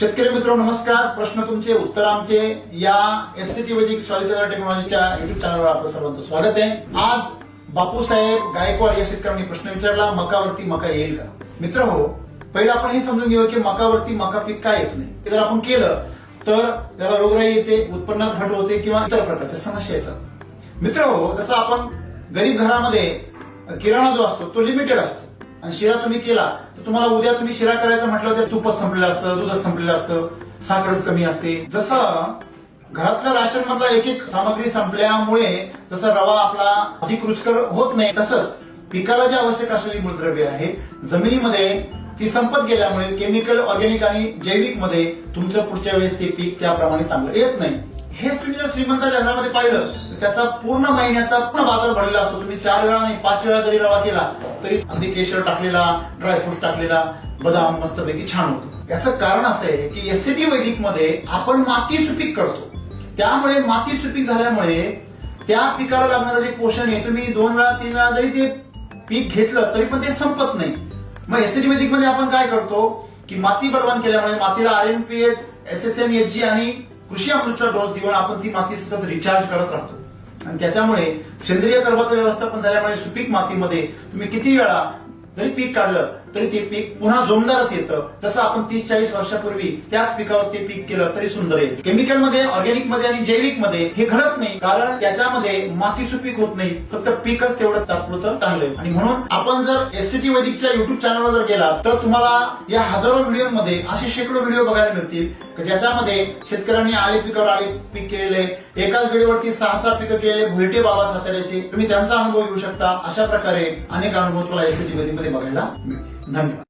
शेतकरी मित्र नमस्कार. प्रश्न तुमचे उत्तर आमचे. या एस सी टी वैदिक सॉलिचर टेक्नॉलॉजीच्या युट्यूब चॅनलवर आपलं सर्वांचं स्वागत आहे. आज बापूसाहेब गायकवाड या शेतकऱ्यांनी प्रश्न विचारला मकावरती मका येईल का? मित्र हो पहिला आपण हे समजून घेऊ की मकावरती मका पीक काय येत नाही. जर आपण केलं तर त्याला रोगराई येते उत्पन्नात घट होते किंवा इतर प्रकारच्या समस्या येतात. मित्र हो जसं आपण गरीब घरामध्ये किराणा जो असतो तो लिमिटेड असतो. आणि शिरा तुम्ही केला तर तुम्हाला उद्या तुम्ही शिरा करायचं म्हटलं तर तुपच संपलेलं असतं दूधच संपलेलं असतं साखरच कमी असते. जसं घरातल्या राशन मधला एक एक सामग्री संपल्यामुळे जसं रवा आपला अधिक रुचकर होत नाही तसंच पिकाला जे आवश्यक असलेली मूलद्रव्य आहे जमिनीमध्ये ती संपत गेल्यामुळे केमिकल ऑर्गॅनिक आणि जैविकमध्ये तुमचं पुढच्या वेळेस ते पीक त्याप्रमाणे चांगलं येत नाही. हेच तुम्ही जर श्रीमंताच्या घरामध्ये पाहिलं तर त्याचा पूर्ण महिन्याचा पूर्ण बाजार भरलेला असतो. तुम्ही चार वेळा नाही पाच वेळा जरी रवा केला तरी अगदी केशर टाकलेला ड्रायफ्रूट टाकलेला बदाम मस्तपैकी छान होतो. याचं कारण असं आहे की एससीटी वैदिकमध्ये आपण माती सुपीक करतो. त्यामुळे माती सुपीक झाल्यामुळे त्या पिकाला लागणारं जे पोषण आहे तुम्ही दोन वेळा तीन वेळा जरी ते पीक घेतलं तरी पण ते संपत नाही. मग एसएसटी वैदिकमध्ये आपण काय करतो की माती बलवान केल्यामुळे मातीला R N P H S S M H G आणि कृषी अमृतचा डोस देऊन आपण ती माती सतत रिचार्ज करत राहतो. आणि त्याच्यामुळे सेंद्रिय कर्बाचं व्यवस्थापन झाल्यामुळे सुपीक मातीमध्ये तुम्ही किती वेळा जरी पीक काढलं तरी ते पीक पुन्हा जोमदारच येतं. जसं आपण तीस चाळीस वर्षापूर्वी त्याच पिकावर ते पीक केलं तरी सुंदर येईल. केमिकलमध्ये ऑर्गॅनिकमध्ये आणि जैविकमध्ये हे घडत नाही. कारण त्याच्यामध्ये माती सुपीक होत नाही. फक्त पीकच तेवढं तात्पुरतं चांगलं आहे. आणि म्हणून आपण जर एससीटी वैदिकच्या युट्यूब चॅनलवर जर गेला तर तुम्हाला या हजारो व्हिडिओमध्ये असे शेकडो व्हिडिओ बघायला मिळतील. ज्याच्यामध्ये शेतकऱ्यांनी आले पिकावर आले पीक केलेले एकाच वेळेवरती सहा सहा पिकं केलेले भुरटे बाबा साताऱ्याचे. तुम्ही त्यांचा अनुभव घेऊ शकता. अशा प्रकारे अनेक अनुभव तुम्हाला एससीटी वैदिकमध्ये बघायला मिळतील. धन्यवाद